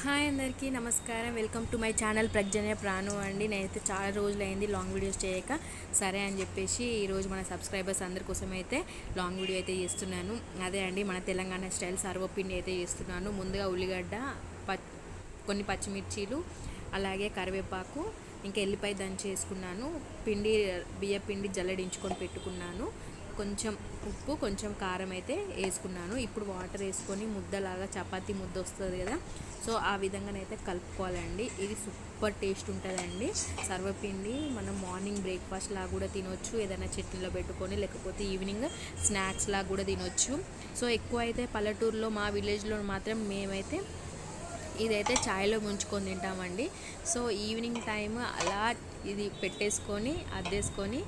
Hi అందరికీ నమస్కారం. Welcome to my channel Pragna Pranu అండి. నేనైతే చాలా రోజులైంది లాంగ్ వీడియోస్ చేయక. సరే అని చెప్పేసి ఈరోజు మన సబ్స్క్రైబర్స్ అందరి కోసం అయితే లాంగ్ వీడియో అయితే చేస్తున్నాను. అదే అండి మన తెలంగాణ స్టైల్ సర్వపిండి అయితే చేస్తున్నాను. ముందుగా ఉల్లిగడ్డ ప కొన్ని పచ్చిమిర్చీలు అలాగే కరివేపాకు ఇంకా ఎల్లిపాయ దంచి వేసుకున్నాను పిండి బియ్య పిండి జల్లడించుకొని పెట్టుకున్నాను. కొంచెం ఉప్పు కొంచెం కారం అయితే వేసుకున్నాను. ఇప్పుడు వాటర్ వేసుకొని ముద్దలాగా చపాతీ ముద్ద వస్తుంది కదా. సో ఆ విధంగానైతే కలుపుకోవాలండి. ఇది సూపర్ టేస్ట్ ఉంటుందండి. సర్వపిండి మనం మార్నింగ్ బ్రేక్ఫాస్ట్ లాగా కూడా తినొచ్చు. ఏదైనా చట్నీలో పెట్టుకొని లేకపోతే ఈవినింగ్ స్నాక్స్ లాగా కూడా తినొచ్చు. సో ఎక్కువ అయితే పల్లెటూరులో మా విలేజ్లో మాత్రం మేమైతే ఇదైతే ఛాయ్లో ముంచుకొని తింటామండి. సో ఈవినింగ్ టైం అలా ఇది పెట్టేసుకొని అద్దేసుకొని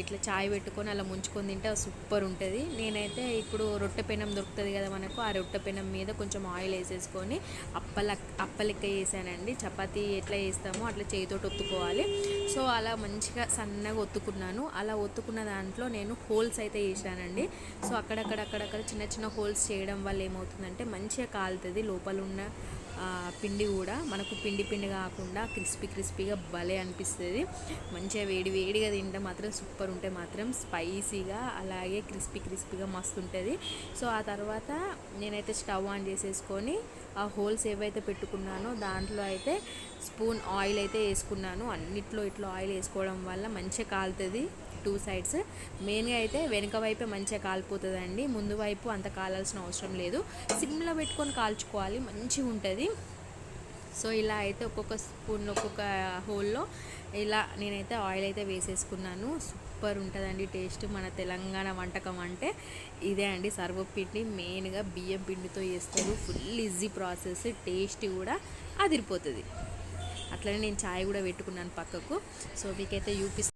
ఇట్లా చాయ్ పెట్టుకొని అలా ముంచుకొని తింటే సూపర్ ఉంటుంది. నేనైతే ఇప్పుడు రొట్టె పెనం దొరుకుతుంది కదా మనకు ఆ రొట్టె పెనం మీద కొంచెం ఆయిల్ వేసేసుకొని అప్పల అప్పలెక్క వేసానండి చపాతీ ఎట్లా వేస్తామో అట్లా చేతితోటి ఒత్తుకోవాలి. సో అలా మంచిగా సన్నగా ఒత్తుకున్నాను. అలా ఒత్తుకున్న దాంట్లో నేను హోల్స్ అయితే వేసానండి. సో అక్కడక్కడ అక్కడక్కడ చిన్న చిన్న హోల్స్ చేయడం వల్ల ఏమవుతుందంటే మంచిగా కాలుతుంది లోపల ఉన్న పిండి కూడా మనకు పిండి పిండి కాకుండా క్రిస్పీ క్రిస్పీగా భలే అనిపిస్తుంది. మంచిగా వేడి వేడిగా తింటే మాత్రం సూపర్ ఉంటే మాత్రం స్పైసీగా అలాగే క్రిస్పీ క్రిస్పీగా మస్తు ఉంటుంది. సో ఆ తర్వాత నేనైతే స్టవ్ ఆన్ చేసేసుకొని ఆ హోల్స్ ఏవైతే పెట్టుకున్నానో దాంట్లో అయితే స్పూన్ ఆయిల్ అయితే వేసుకున్నాను. అన్నిట్లో ఇట్లా ఆయిల్ వేసుకోవడం వల్ల మంచిగా కాలుతుంది టూ సైడ్స్. మెయిన్గా అయితే వెనుక వైపే మంచిగా కాలిపోతుందండి. ముందు వైపు అంత కాలాల్సిన అవసరం లేదు. సిమ్లో పెట్టుకొని కాల్చుకోవాలి. మంచిగా ఉంటుంది సో ఇలా అయితే ఒక్కొక్క స్పూన్ ఒక్కొక్క హోల్లో ఇలా నేనైతే ఆయిల్ అయితే వేసేసుకున్నాను. సూపర్ ఉంటుందండి టేస్ట్ మన తెలంగాణ వంటకం అంటే. ఇదే అండి సర్వపిండి మెయిన్గా బియ్యం పిండితో చేస్తారు. ఫుల్ ఈజీ ప్రాసెస్ టేస్ట్ కూడా అదిరిపోతుంది. అట్లనే నేను చాయ్ కూడా పెట్టుకున్నాను పక్కకు. సో మీకైతే చూపిస్తాను